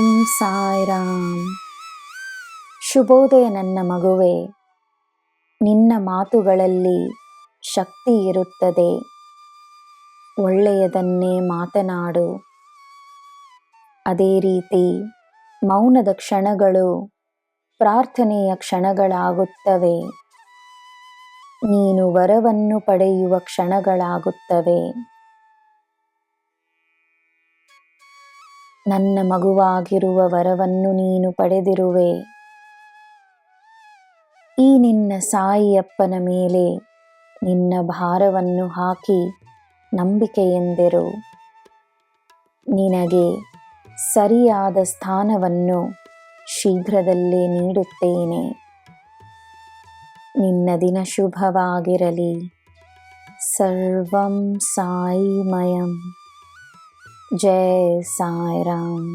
ಓಂ ಸಾಯಿರಾಮ್. ಶುಭೋದಯ ನನ್ನ ಮಗುವೆ, ನಿನ್ನ ಮಾತುಗಳಲ್ಲಿ ಶಕ್ತಿ ಇರುತ್ತದೆ. ಒಳ್ಳೆಯದನ್ನೇ ಮಾತನಾಡು. ಅದೇ ರೀತಿ ಮೌನದ ಕ್ಷಣಗಳು ಪ್ರಾರ್ಥನೆಯ ಕ್ಷಣಗಳಾಗುತ್ತವೆ. ನೀನು ವರವನ್ನು ಪಡೆಯುವ ಕ್ಷಣಗಳಾಗುತ್ತವೆ. ನನ್ನ ಮಗುವಾಗಿರುವ ವರವನ್ನು ನೀನು ಪಡೆದಿರುವೆ. ಈ ನಿನ್ನ ಸಾಯಿಯಪ್ಪನ ಮೇಲೆ ನಿನ್ನ ಭಾರವನ್ನು ಹಾಕಿ ನಂಬಿಕೆಯೆಂದಿರು. ನಿನಗೆ ಸರಿಯಾದ ಸ್ಥಾನವನ್ನು ಶೀಘ್ರದಲ್ಲೇ ನೀಡುತ್ತೇನೆ. ನಿನ್ನ ದಿನ ಶುಭವಾಗಿರಲಿ. ಸರ್ವಂ ಸಾಯಿಮಯಂ. ಜಯ ಸಾಯಿರಾಮ್